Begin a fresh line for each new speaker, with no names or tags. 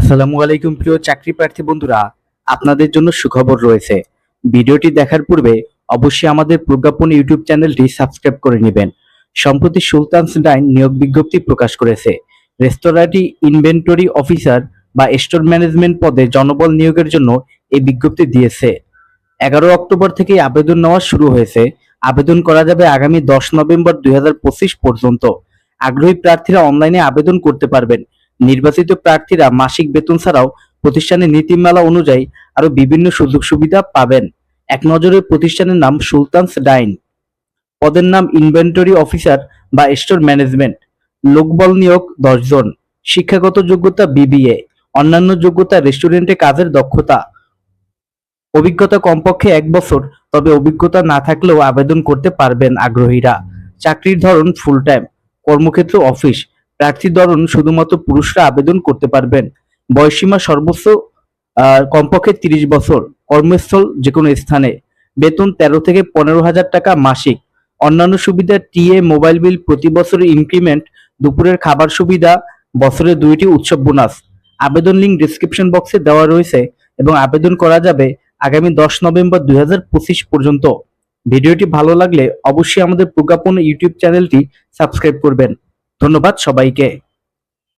আসসালামু আলাইকুম প্রিয় চাকরি প্রার্থী বন্ধুরা, আপনাদের জন্য সুখবর রয়েছে। ভিডিওটি দেখার পূর্বে অবশ্যই আমাদের প্রজ্ঞাপন ইউটিউব চ্যানেলটি সাবস্ক্রাইব করে নেবেন। সম্প্রতি সুলতানস ডাইন নিয়োগ বিজ্ঞপ্তি প্রকাশ করেছে। রেস্তোরাঁটি ইনভেন্টরি অফিসার বা স্টোর ম্যানেজমেন্ট পদে জনবল নিয়োগের জন্য এই বিজ্ঞপ্তি দিয়েছে। এগারো অক্টোবর থেকে আবেদন নেওয়া শুরু হয়েছে। আবেদন করা যাবে আগামী দশ নভেম্বর দুই হাজার পঁচিশ পর্যন্ত। আগ্রহী প্রার্থীরা অনলাইনে আবেদন করতে পারবেন। নির্বাচিত প্রার্থীরা মাসিক বেতন ছাড়াও প্রতিষ্ঠানের নীতিমালা অনুযায়ী আরও বিভিন্ন সুযোগ সুবিধা পাবেন। এক নজরে প্রতিষ্ঠানের নাম সুলতানস ডাইন। পদের নাম ইনভেন্টরি অফিসার বা স্টোর ম্যানেজমেন্ট। লোকবল নিয়োগ দশ জন। শিক্ষাগত যোগ্যতা বিবিএ। অন্যান্য যোগ্যতা রেস্টুরেন্টে কাজের দক্ষতা। অভিজ্ঞতা কমপক্ষে এক বছর, তবে অভিজ্ঞতা না থাকলেও আবেদন করতে পারবেন আগ্রহীরা। চাকরির ধরন ফুল টাইম কর্মক্ষেত্র অফিস প্রার্থীর ধরন শুধুমাত্র পুরুষরা আবেদন করতে পারবেন। বয়সীমা সর্বোচ্চ কমপক্ষে তিরিশ বছর, কর্মস্থল যে কোনো স্থানে। বেতন তেরো থেকে পনেরো হাজার টাকা মাসিক। অন্যান্য সুবিধা, টিএ, মোবাইল বিল, প্রতি বছরের ইনক্রিমেন্ট, দুপুরের খাবার সুবিধা, বছরে দুইটি উৎসব বোনাস। আবেদন লিঙ্ক ডিসক্রিপশন বক্সে দেওয়া রয়েছে এবং আবেদন করা যাবে আগামী দশ নভেম্বর দুই হাজার পঁচিশ পর্যন্ত। ভিডিওটি ভালো লাগলে অবশ্যই আমাদের প্রজ্ঞাপন ইউটিউব চ্যানেলটি সাবস্ক্রাইব করবেন। ধন্যবাদ সবাইকে।